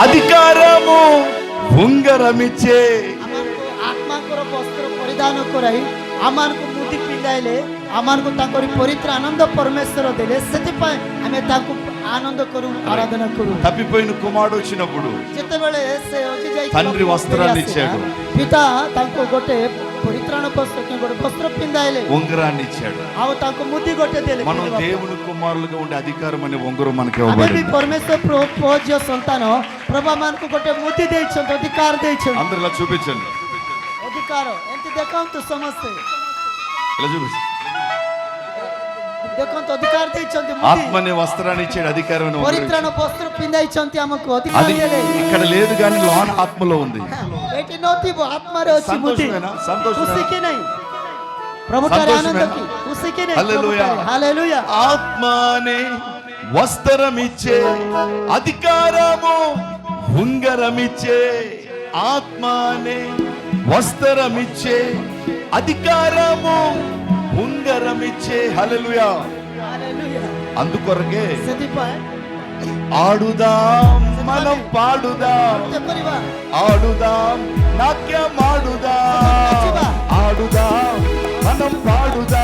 అధికారము ఉంగరమిచ్చే. ಆತ್ಮಕೂರಕ್ಕೆ కుమారుడు వచ్చినప్పుడు తండ్రి వస్త్రాన్ని ఇచ్చాడు. పిత తాంకు గొట్టె ఉంగరాన్ని ఇచ్చాడు. ముద్ది గొట్టె మనం దేవుని కుమారులుగా ఉండే అధికారం అనే ఉంగరం మనకి పరమేశ్వర ప్రభు పోజ్ సంతానం ప్రభా మనకు కొట్టే ముద్ది తెచ్చండి అధికారం తెచ్చండి అందరిలా చూపించండి. అధికారం. ఎంత దెక్కంత సమస్త. ఇలా చూపించండి. ఆత్మని వస్త్రాన్ని ఇచ్చే అధికారం ఇక్కడ లేదు కానీ లోన్ ఆత్మలో ఉంది. ఆత్మనే వస్త్రమిచ్చే అధికారము ఉంగరమిచ్చే ఆత్మానే. వస్త్రమిచ్చే అధికారము ఉంగరమిచ్చే. హలలుయా అందుకొరకే ఆడుదాం మనం పాడుదాం. ఆడుదాం నాక్యం ఆడుదా. ఆడుదాం మనం పాడుదాం.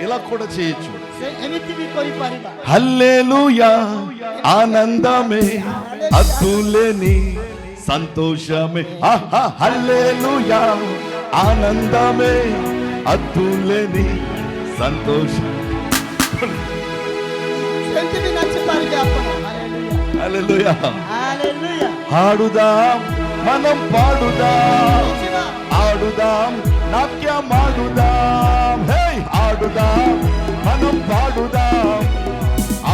ఇలా కూడా చేయొచ్చు. హల్లెలూయా. ఆనందమే. అద్దులేని సంతోషమే. హల్లెలూయా. ఆనందమే. అద్దులేని సంతోషం. ఆడుదాం మనం పాడుదాం. ఆడుదాం నాట్యం ఆడుదాం హే ఆడుదాం మనం పాడుదాం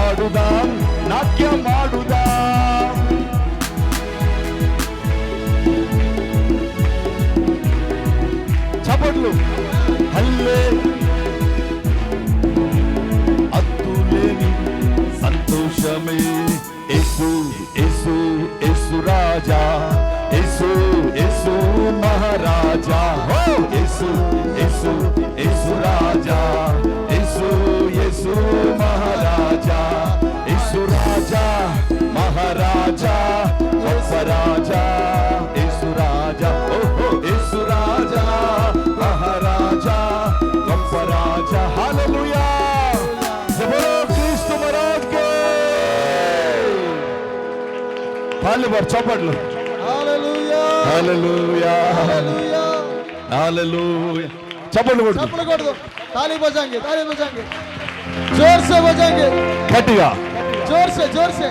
ఆడుదాం నాట్యం ఆడుదాం చప్పట్లు. రాజా హల్లెలూయా बोलो क्रिस्तु महाराज के పాలు బారు చప్పట్లు हालेलुया హల్లెలూయా हालेलुया హల్లెలూయా చప్పట్లు కొట్టు चप्पल कर दो ताली बजाएंगे ताली बजाएंगे जोर से बजाएंगे గట్టిగా जोर से जोर से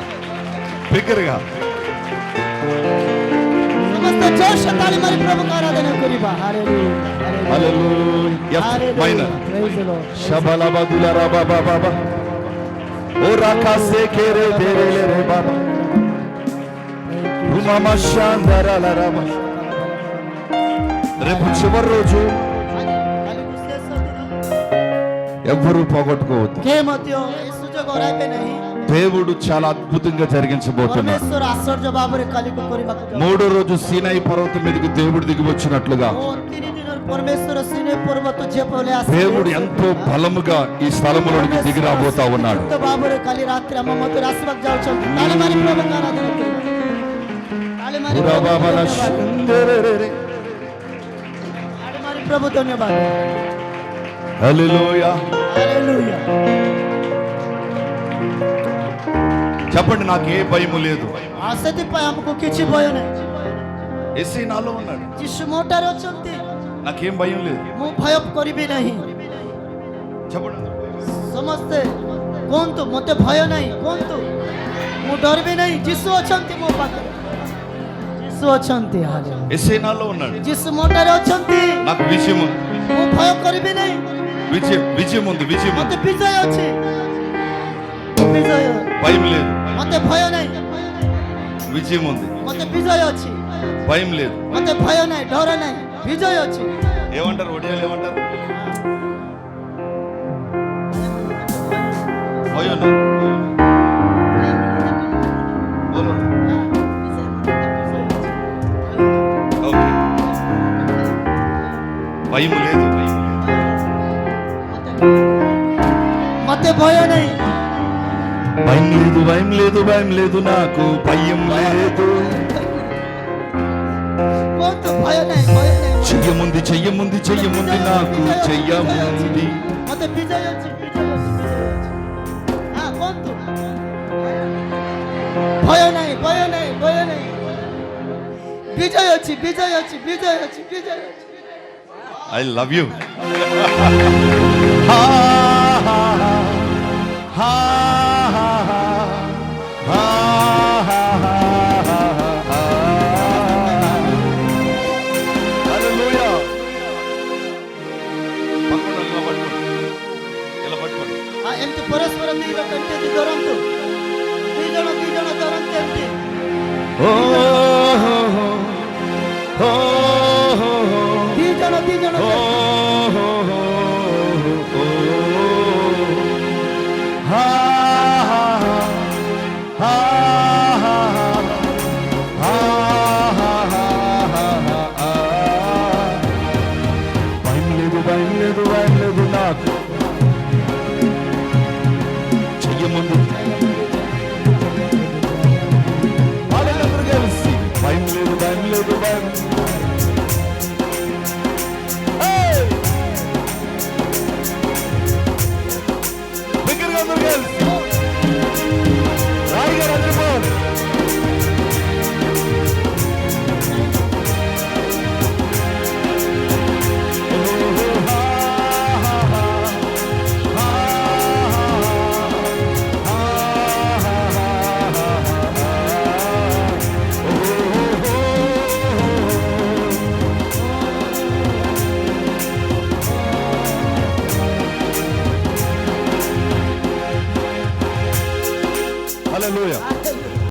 బిగ్గరగా समस्त जोर से ताली मारी प्रभु का आराधना करिबा हालेलुया హల్లెలూయా బాబా ఓ రేపు చివరి రోజు ఎవరు పోగొట్టుకోవద్దు. దేవుడు చాలా అద్భుతంగా జరిగించబోతున్నాడు. మూడో రోజు సీనాయి పర్వతం మీదకి దేవుడు దిగి వచ్చినట్లుగా. దేవుడు ఎంతో బలముగా ఈ స్థలములోనికి దిగి రాబోతా ఉన్నాడు. చెప్పండి నాకు ఏ భయము లేదు. ఆసక్తి భయం కుక్కిచ్చిపోయాను ఎస్సీ నాలో ఉన్నాడు. మోటార్ వచ్చి నాకేం భయం లేదు ମୁଁ ଭୟ କରିବି ନାହିଁ చెప్పండి ସମସ୍ତେ କୁହନ୍ତୁ ମୋତେ ଭୟ ନାହିଁ କୁହନ୍ତୁ ମୁଁ ଡରିବି ନାହିଁ ଯୀଶୁ ଅଛନ୍ତି ମୋ ପାଖରେ ଯୀଶୁ ଅଛନ୍ତି ହାଲେଲୁୟା। ఎస్సీ నాలో ఉన్నాడు ଯୀଶୁ ମୋ ଠାରେ ଅଛନ୍ତି నాకు విజయం ఉంది ମୁଁ ଭୟ କରିବି ନାହିଁ విజయం విజయం ఉంది విజయం ఉంది ମୋତେ ବିଜୟ ଅଛି ବିଜୟ భయం లేదు ମୋତେ ଭୟ ନାହିଁ విజయం ఉంది ମୋତେ ବିଜୟ ଅଛି భయం లేదు ମୋତେ ଭୟ ନାହିଁ ଡର ନାହିଁ విజయచి ఏమంటారు? ఒడియాలు ఏమంటారు? పోయాను భయం లేదు మతే భయనై భయం లేదు భయం లేదు భయం లేదు నాకు. భయం లేదు. భయం భయం చెయ్యముంది చెయ్యముంది చెయ్యముంది నాకు చెయ్యముంది. ভয় নাই ভয় নাই ভয় নাই বিজয় অছি বিজয় অছি বিজয় অছি বিজয় অছি I love you Pores paranti dan terti doranto, bija.